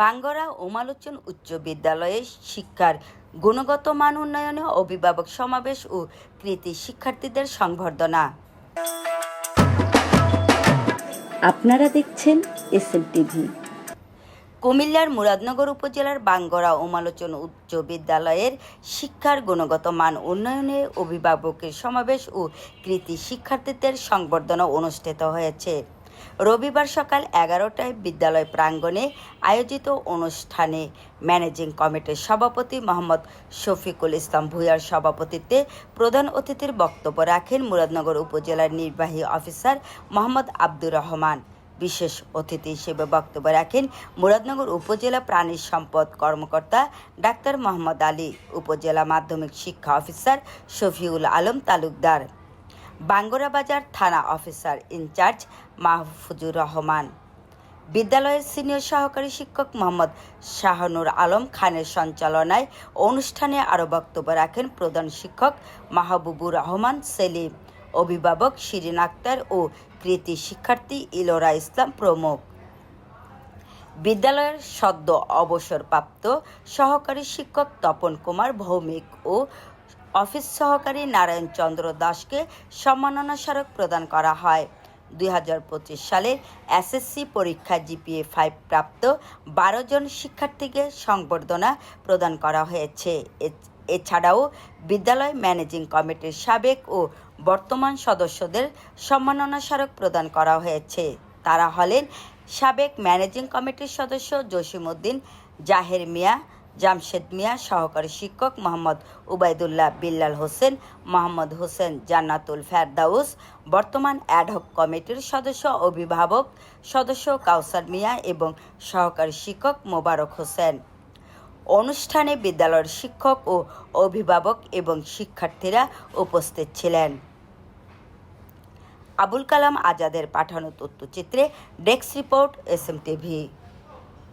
বাঙ্গরা ওমালোচন উচ্চ বিদ্যালয়ে শিক্ষার গুণগত মান উন্নয়নে অভিভাবক সমাবেশ ও কৃতি শিক্ষার্থীদের সংবর্ধনা। আপনারা দেখছেন এস এম টিভি। কুমিল্লার মুরাদনগর উপজেলার বাঙ্গরা ওমালোচন উচ্চ বিদ্যালয়ের শিক্ষার গুণগত মান উন্নয়নে অভিভাবকের সমাবেশ ও কৃতি শিক্ষার্থীদের সংবর্ধনা অনুষ্ঠিত হয়েছে। রবিবার সকাল এগারোটায় বিদ্যালয় প্রাঙ্গণে আয়োজিত অনুষ্ঠানে ম্যানেজিং কমিটির সভাপতি মোহাম্মদ শফিকুল ইসলাম ভূঁইয়ার সভাপতিত্বে প্রধান অতিথির বক্তব্য রাখেন মুরাদনগর উপজেলার নির্বাহী অফিসার মোহাম্মদ আব্দুর রহমান। বিশেষ অতিথি হিসেবে বক্তব্য রাখেন মুরাদনগর উপজেলা প্রাণী সম্পদ কর্মকর্তা ডাক্তার মোহাম্মদ আলী, উপজেলা মাধ্যমিক শিক্ষা অফিসার শফিউল আলম তালুকদার। বাঙ্গরা বাজার থানা অফিসার ইনচার্জ মাহফুজুর রহমান। বিদ্যালয়ের সিনিয়র সহকারী শিক্ষক মোহাম্মদ শাহনুর আলম খানের সঞ্চালনায় অনুষ্ঠানে আরও বক্তব্য রাখেন প্রধান শিক্ষক মাহবুবুর রহমান, সেলিম, অভিভাবক শিরিন আক্তার ও কৃতি শিক্ষার্থী ইলোরা ইসলাম প্রমুখ। বিদ্যালয়ের সদ্য অবসরপ্রাপ্ত সহকারী শিক্ষক তপন কুমার ভৌমিক ও অফিস সহকারী নারায়ণ চন্দ্র দাসকে সম্মাননা স্মারক প্রদান করা হয়। দুই সালের এসএসসি পরীক্ষা জিপিএ ফাইভ প্রাপ্ত বারো জন শিক্ষার্থীকে সংবর্ধনা প্রদান করা হয়েছে। এছাড়াও বিদ্যালয় ম্যানেজিং কমিটির সাবেক ও বর্তমান সদস্যদের সম্মাননা স্মারক প্রদান করা হয়েছে। তারা হলেন সাবেক ম্যানেজিং কমিটির সদস্য জসিমউদ্দিন, জাহের মিয়া জামশেদ মিয়া, সহকারী শিক্ষক মোহাম্মদ উবায়দুল্লাহ বিল্লাল হোসেন, মোহাম্মদ হোসেন জান্নাতুল ফেরদাউস, বর্তমান অ্যাডহক কমিটির সদস্য, অভিভাবক সদস্য কাউসার মিয়া এবং সহকারী শিক্ষক মোবারক হোসেন। অনুষ্ঠানে বিদ্যালয়ের শিক্ষক ও অভিভাবক এবং শিক্ষার্থীরা উপস্থিত ছিলেন। আবুল কালাম আজাদের পাঠানো তথ্যচিত্রে desk report, S M TV.